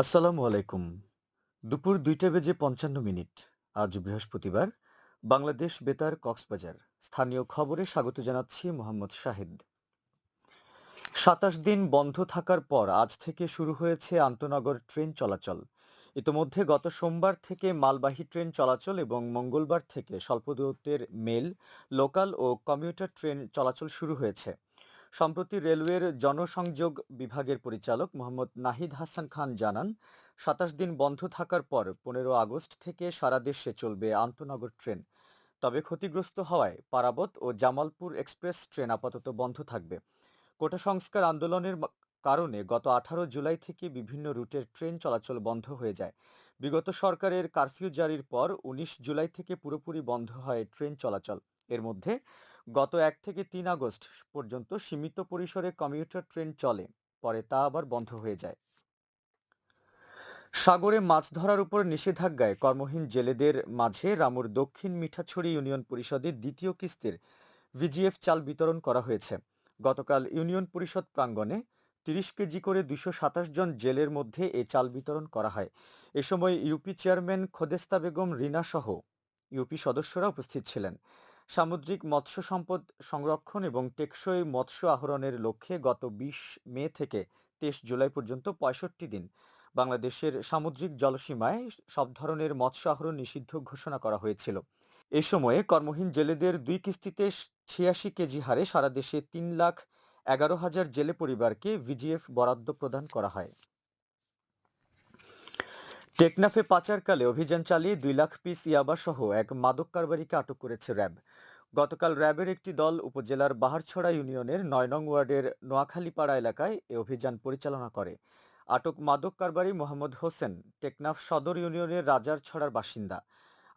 আসসালামু আলাইকুম। দুপুর দুইটা বেজে পঞ্চান্ন মিনিট। আজ বৃহস্পতিবার। বাংলাদেশ বেতার কক্সবাজার। স্থানীয় খবরে স্বাগত জানাচ্ছি মোহাম্মদ শাহিদ। সাতাশ দিন বন্ধ থাকার পর আজ থেকে শুরু হয়েছে আন্তনগর ট্রেন চলাচল। ইতোমধ্যে গত সোমবার থেকে মালবাহী ট্রেন চলাচল এবং মঙ্গলবার থেকে স্বল্প দূরত্বের মেল, লোকাল ও কমিউটার ট্রেন চলাচল শুরু হয়েছে। সম্প্রতি রেলওয়ের জনসংযোগ বিভাগের পরিচালক মোহাম্মদ নাহিদ হাসান খান জানান, সাতাশ দিন বন্ধ থাকার পর পনেরো আগস্ট থেকে সারা দেশে চলবে আন্তনগর ট্রেন। তবে ক্ষতিগ্রস্ত হওয়ায় পারাবত ও জামালপুর এক্সপ্রেস ট্রেন আপাতত বন্ধ থাকবে। কোটা সংস্কার আন্দোলনের কারণে গত আঠারো জুলাই থেকে বিভিন্ন রুটের ট্রেন চলাচল বন্ধ হয়ে যায়। বিগত সরকারের কারফিউ জারির পর উনিশ জুলাই থেকে পুরোপুরি বন্ধ হয় ট্রেন চলাচল। এর মধ্যে গত এক থেকে তিন আগস্ট পর্যন্ত সীমিত পরিসরে কমিউটার ট্রেন চলে, পরে তা আবার বন্ধ হয়ে যায়। সাগরে মাছ ধরার উপর নিষেধাজ্ঞায় কর্মহীন জেলেদের মাঝে রামুর দক্ষিণ মিঠাছড়ি ইউনিয়ন পরিষদের দ্বিতীয় কিস্তির ভিজিএফ চাল বিতরণ করা হয়েছে। গতকাল ইউনিয়ন পরিষদ প্রাঙ্গণে তিরিশ কেজি করে দুশো সাতাশ জন জেলের মধ্যে এ চাল বিতরণ করা হয়। এ সময় ইউপি চেয়ারম্যান খোদেস্তা বেগম রিনা সহ ইউপি সদস্যরা উপস্থিত ছিলেন। সামুদ্রিক মৎস্য সম্পদ সংরক্ষণ এবং টেকসই মৎস্য আহরণের লক্ষ্যে গত বিশ মে থেকে তেইশ জুলাই পর্যন্ত পঁয়ষট্টি দিন বাংলাদেশের সামুদ্রিক জলসীমায় সব ধরনের মৎস্য আহরণ নিষিদ্ধ ঘোষণা করা হয়েছিল। এ সময়ে কর্মহীন জেলেদের দুই কিস্তিতে ছিয়াশি কেজি হারে সারা দেশে তিন লাখ এগারো হাজার জেলে পরিবারকে ভিজিএফ বরাদ্দ প্রদান করা হয়। টেকনাফে পাচারকালে অভিযান চালিয়ে দুই লাখ পিস ইয়াবাসহ এক মাদক কারবারিকে আটক করেছে র্যাব। গতকাল র্যাবের একটি দল উপজেলার বাহারছড়া ইউনিয়নের নয় নং ওয়ার্ডের নোয়াখালীপাড়া এলাকায় এ অভিযান পরিচালনা করে। আটক মাদক কারবারি মোহাম্মদ হোসেন, টেকনাফ সদর ইউনিয়নের রাজার ছড়ার বাসিন্দা।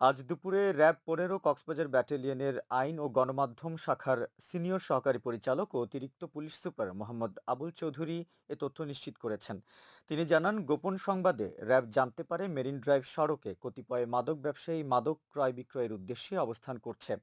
আজ দুপুরে র্যাব পনেরো, কক্সবাজার ব্যাটালিয়নের আইন ও গণমাধ্যম শাখার সিনিয়র সহকারী পরিচালক ও অতিরিক্ত পুলিশ সুপার মোহাম্মদ আবুল চৌধুরী এ তথ্য নিশ্চিত করেছেন। তিনি জানান, গোপন সংবাদে র্যাব জানতে পারে মেরিন ড্রাইভ সড়কে কতিপয় মাদক ব্যবসায়ী মাদক ক্রয় বিক্রয়ের উদ্দেশ্যে অবস্থান করছে।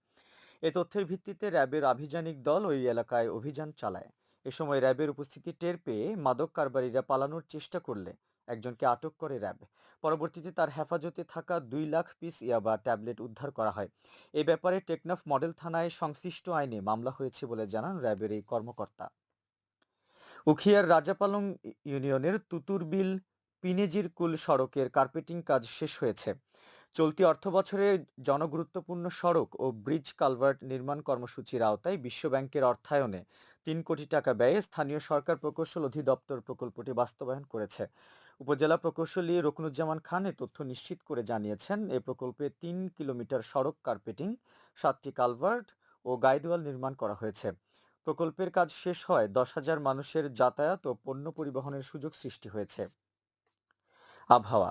এ তথ্যের ভিত্তিতে র্যাবের আভিযানিক দল ওই এলাকায় অভিযান চালায়। এ সময় র্যাবের উপস্থিতি টের পেয়ে মাদক কারবারিরা পালানোর চেষ্টা করলে একজনকে আটক করে র্যাব। পরবর্তীতে তার হেফাজতে থাকা দুই লাখ পিস ইয়াবা ট্যাবলেট উদ্ধার করা হয়। এ ব্যাপারে টেকনাফ মডেল থানায় সংশ্লিষ্ট আইনে মামলা হয়েছে বলে জানান র্যাবের এই কর্মকর্তা। উখিয়ার রাজাপালং ইউনিয়নের তুতুরবিল পিনেজির কুল সড়কের কার্পেটিং কাজ শেষ হয়েছে। চলতি অর্থবছরে জনগুরুত্বপূর্ণ সড়ক ও ব্রিজ কালভার্ট নির্মাণ কর্মসূচির আওতায় বিশ্বব্যাংকের অর্থায়নে তিন কোটি টাকা ব্যয়ে স্থানীয় সরকার প্রকৌশল অধিদপ্তর প্রকল্পটি বাস্তবায়ন করেছে। উপজেলা প্রকৌশলী রকনুজ্জামান খান এ তথ্য নিশ্চিত করে জানিয়েছেন, এ প্রকল্পে তিন কিলোমিটার সড়ক কার্পেটিং, সাতটি কালভার্ট ও গাইডওয়াল নির্মাণ করা হয়েছে। প্রকল্পের কাজ শেষ হয় দশ হাজার মানুষের যাতায়াত ও পণ্য পরিবহনের সুযোগ সৃষ্টি হয়েছে। আবহাওয়া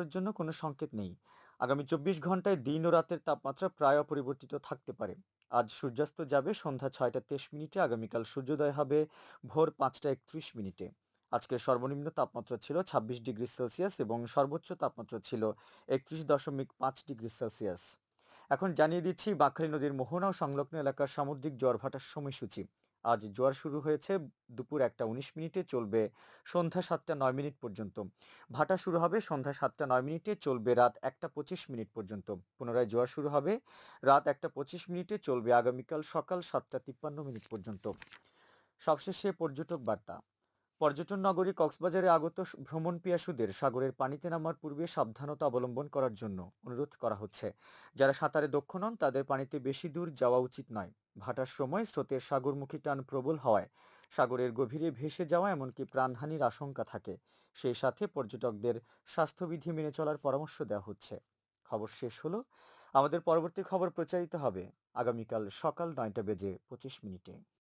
বন্দরের জন্য কোনো সংকেত নেই। আগামী চব্বিশ ঘন্টায় দিন ও রাতের তাপমাত্রা প্রায় অপরিবর্তিত থাকতে পারে। আজ সূর্যাস্ত যাবে সন্ধ্যা ছয়টা তেইশ মিনিটে, আগামীকাল সূর্যোদয় হবে ভোর পাঁচটা একত্রিশ মিনিটে। আজকের সর্বনিম্ন তাপমাত্রা ছিল ছাব্বিশ ডিগ্রি সেলসিয়াস এবং সর্বোচ্চ তাপমাত্রা ছিল একত্রিশ দশমিক পাঁচ ডিগ্রি সেলসিয়াস। এখন জানিয়ে দিচ্ছি বাঁকখালী নদীর মোহনা ও সংলগ্ন এলাকার সামুদ্রিক জোয়ার ভাটার সময়সূচি। আজ জোয়ার শুরু হয়েছে, দুপুর একটা উনিশ মিনিটে চলবে সন্ধ্যা সাতটা নয় মিনিট পর্যন্ত। ভাটা শুরু হবে সন্ধ্যা সাতটা নয় মিনিটে, চলবে রাত একটা পঁচিশ মিনিট পর্যন্ত। পুনরায় জোয়ার শুরু হবে রাত একটা পঁচিশ মিনিটে, চলবে আগামীকাল সকাল সাতটা তিপ্পান্ন মিনিট পর্যন্ত। সবশেষে পর্যটক বার্তা। পর্যটন নগরী কক্সবাজারে আগত ভ্রমণ পিয়াসুদের সাগরের পানিতে নামার পূর্বে সাবধানতা অবলম্বন করার জন্য অনুরোধ করা হচ্ছে। যারা সাঁতারে দক্ষ নন, তাদের পানিতে বেশি দূর যাওয়া উচিত নয়। ভাটার সময় স্রোতের সাগরমুখী টান প্রবল হওয়ায় সাগরের গভীরে ভেসে যাওয়া এমনকি প্রাণহানির আশঙ্কা থাকে। সেই সাথে পর্যটকদের স্বাস্থ্যবিধি মেনে চলার পরামর্শ দেওয়া হচ্ছে। খবর শেষ হলো। আমাদের পরবর্তী খবর প্রচারিত হবে আগামীকাল সকাল নয়টা বেজে পঁচিশ মিনিটে।